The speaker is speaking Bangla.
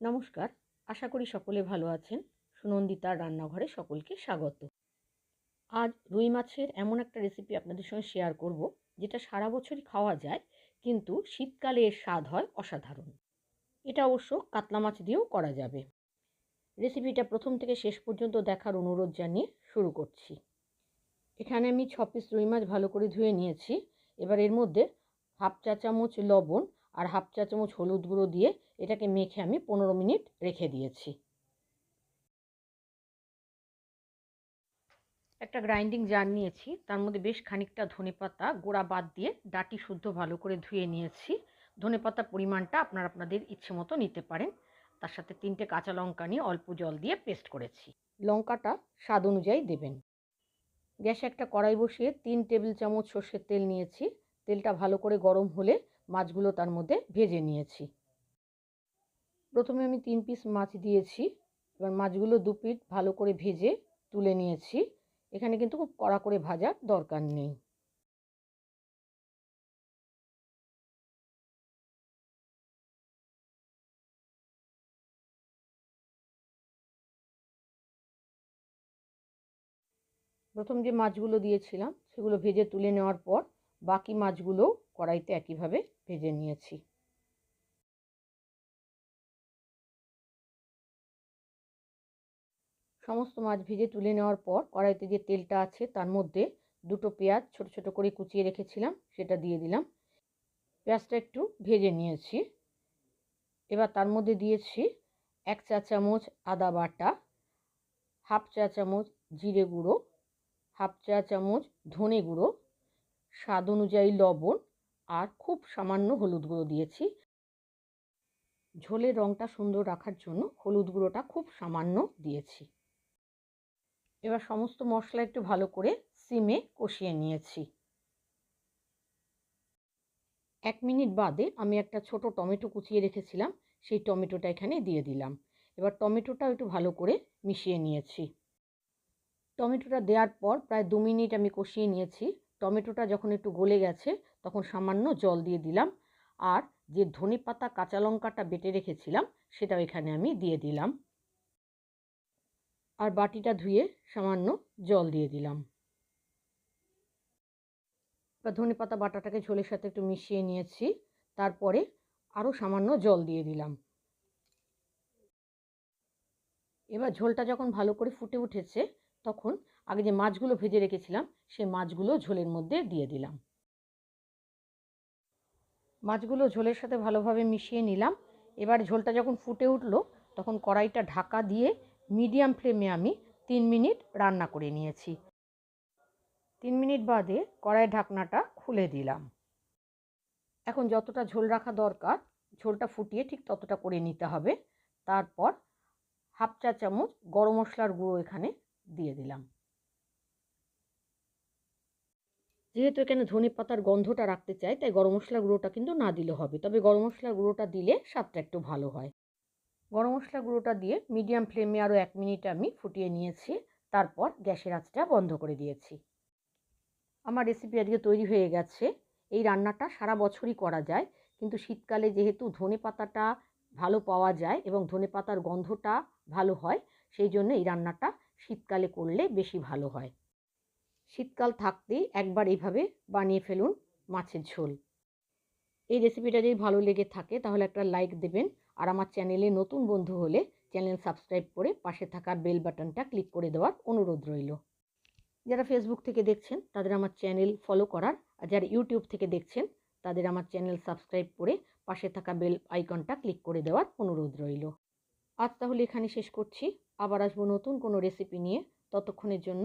নমস্কার, আশা করি সকলে ভালো আছেন। সুনন্দিতার রান্নাঘরে সকলকে স্বাগত। আজ রুই মাছের এমন একটা রেসিপি আপনাদের সঙ্গে শেয়ার করব, যেটা সারা বছরই খাওয়া যায়, কিন্তু শীতকালে এর স্বাদ হয় অসাধারণ। এটা অবশ্য কাতলা মাছ দিয়েও করা যাবে। রেসিপিটা প্রথম থেকে শেষ পর্যন্ত দেখার অনুরোধ জানিয়ে শুরু করছি। এখানে আমি ছ পিস রুই মাছ ভালো করে ধুয়ে নিয়েছি। এবার এর মধ্যে হাফ চা চামচ লবণ আর হাফ চা চামচ হলুদ গুঁড়ো দিয়ে এটাকে মেখে আমি পনেরো মিনিট রেখে দিয়েছি। একটা গ্রাইন্ডিং জার নিয়েছি, তার মধ্যে বেশ খানিকটা ধনেপাতা গোড়া বাদ দিয়ে ডাটি শুদ্ধ ভালো করে ধুয়ে নিয়েছি। ধনেপাতার পরিমাণটা আপনারা আপনাদের ইচ্ছে মতো নিতে পারেন। তার সাথে তিনটে কাঁচা লঙ্কা নিয়ে অল্প জল দিয়ে পেস্ট করেছি। লঙ্কাটা স্বাদ অনুযায়ী দেবেন। গ্যাসে একটা কড়াই বসিয়ে তিন টেবিল চামচ সর্ষের তেল নিয়েছি। তেলটা ভালো করে গরম হলে মাছগুলো তার মধ্যে ভেজে নিয়েছি। প্রথমে আমি তিন পিস মাছ দিয়েছি, এবার মাছগুলো দু পিট ভালো করে ভেজে তুলে নিয়েছি। এখানে কিন্তু খুব কড়া করে ভাজার দরকার নেই। প্রথম যে মাছগুলো দিয়েছিলাম, সেগুলো ভেজে তুলে নেওয়ার পর বাকি মাছগুলো কড়াইতে একইভাবে ভেজে নিয়েছি। সমস্ত মাছ ভেজে তুলে নেওয়ার পর কড়াইতে যে তেলটা আছে তার মধ্যে দুটো পেঁয়াজ ছোট ছোট করে কুচিয়ে রেখেছিলাম, সেটা দিয়ে দিলাম। পেঁয়াজটা একটু ভেজে নিয়েছি। এবার তার মধ্যে দিয়েছি এক চা চামচ আদা বাটা, হাফ চা চামচ জিরে গুঁড়ো, হাফ চা চামচ ধনে গুঁড়ো, স্বাদ অনুযায়ী লবণ আর খুব সামান্য হলুদ গুঁড়ো দিয়েছি। ঝোলের রঙটা সুন্দর রাখার জন্য হলুদ গুঁড়োটা খুব সামান্য দিয়েছি। এবার সমস্ত মশলা একটু ভালো করে সিমে কষিয়ে নিয়েছি। এক মিনিট বাদে আমি একটা ছোট টমেটো কুচিয়ে রেখেছিলাম, সেই টমেটোটা এখানে দিয়ে দিলাম। এবার টমেটোটা একটু ভালো করে মিশিয়ে নিয়েছি। টমেটোটা দেওয়ার পর প্রায় দু মিনিট আমি কষিয়ে নিয়েছি। টমেটোটা যখন একটু গলে গেছে তখন সামান্য জল দিয়ে দিলাম। আর যে ধনে পাতা, কাঁচা লঙ্কাটা বেটে রেখেছিলাম, সেটাও এখানে আমি দিয়ে দিলাম। আর বাটিটা ধুয়ে সামান্য জল দিয়ে দিলাম। বা ধনে পাতা বাটাটাকে ঝোলের সাথে একটু মিশিয়ে নিয়েছি। তারপরে আরও সামান্য জল দিয়ে দিলাম। এবার ঝোলটা যখন ভালো করে ফুটে উঠেছে, তখন আগে যে মাছগুলো ভেজে রেখেছিলাম, সেই মাছগুলো ঝোলের মধ্যে দিয়ে দিলাম। মাছগুলো ঝোলের সাথে ভালোভাবে মিশিয়ে নিলাম। এবার ঝোলটা যখন ফুটে উঠল, তখন কড়াইটা ঢাকা দিয়ে মিডিয়াম ফ্লেমে আমি তিন মিনিট রান্না করে নিয়েছি। তিন মিনিট বাদে কড়াইয়ের ঢাকনাটা খুলে দিলাম। এখন যতটা ঝোল রাখা দরকার, ঝোলটা ফুটিয়ে ঠিক ততটা করে নিতে হবে। তারপর হাফ চা চামচ গরম মশলার গুঁড়ো এখানে দিয়ে দিলাম। যেহেতু এখানে ধনে পাতার গন্ধটা রাখতে চাই তাই গরম মশলার গুঁড়োটা কিন্তু না দিলে হবে। তবে গরম মশলার গুঁড়োটা দিলে স্বাদটা একটু ভালো হয়। গরম মশলা গুঁড়োটা দিয়ে মিডিয়াম ফ্লেমে আরও এক মিনিট আমি ফুটিয়ে নিয়েছি, তারপর গ্যাসের আঁচটা বন্ধ করে দিয়েছি। আমার রেসিপি আজকে তৈরি হয়ে গেছে। এই রান্নাটা সারা বছরই করা যায়, কিন্তু শীতকালে যেহেতু ধনে পাতাটা ভালো পাওয়া যায় এবং ধনে পাতার গন্ধটা ভালো হয়, সেই জন্য এই রান্নাটা শীতকালে করলে বেশি ভালো হয়। শীতকাল থাকতেই একবার এইভাবে বানিয়ে ফেলুন মাছের ঝোল। এই রেসিপিটা যদি ভালো লেগে থাকে, তাহলে একটা লাইক দেবেন আর আমার চ্যানেলে নতুন বন্ধু হলে চ্যানেল সাবস্ক্রাইব করে পাশে থাকা বেল বাটনটা ক্লিক করে দেওয়ার অনুরোধ রইল। যারা ফেসবুক থেকে দেখছেন, তাদের আমার চ্যানেল ফলো করার আর যারা ইউটিউব থেকে দেখছেন, তাদের আমার চ্যানেল সাবস্ক্রাইব করে পাশে থাকা বেল আইকনটা ক্লিক করে দেওয়ার অনুরোধ রইল। আজ তাহলে এখানে শেষ করছি। আবার আসব নতুন কোনো রেসিপি নিয়ে। ততক্ষণের জন্য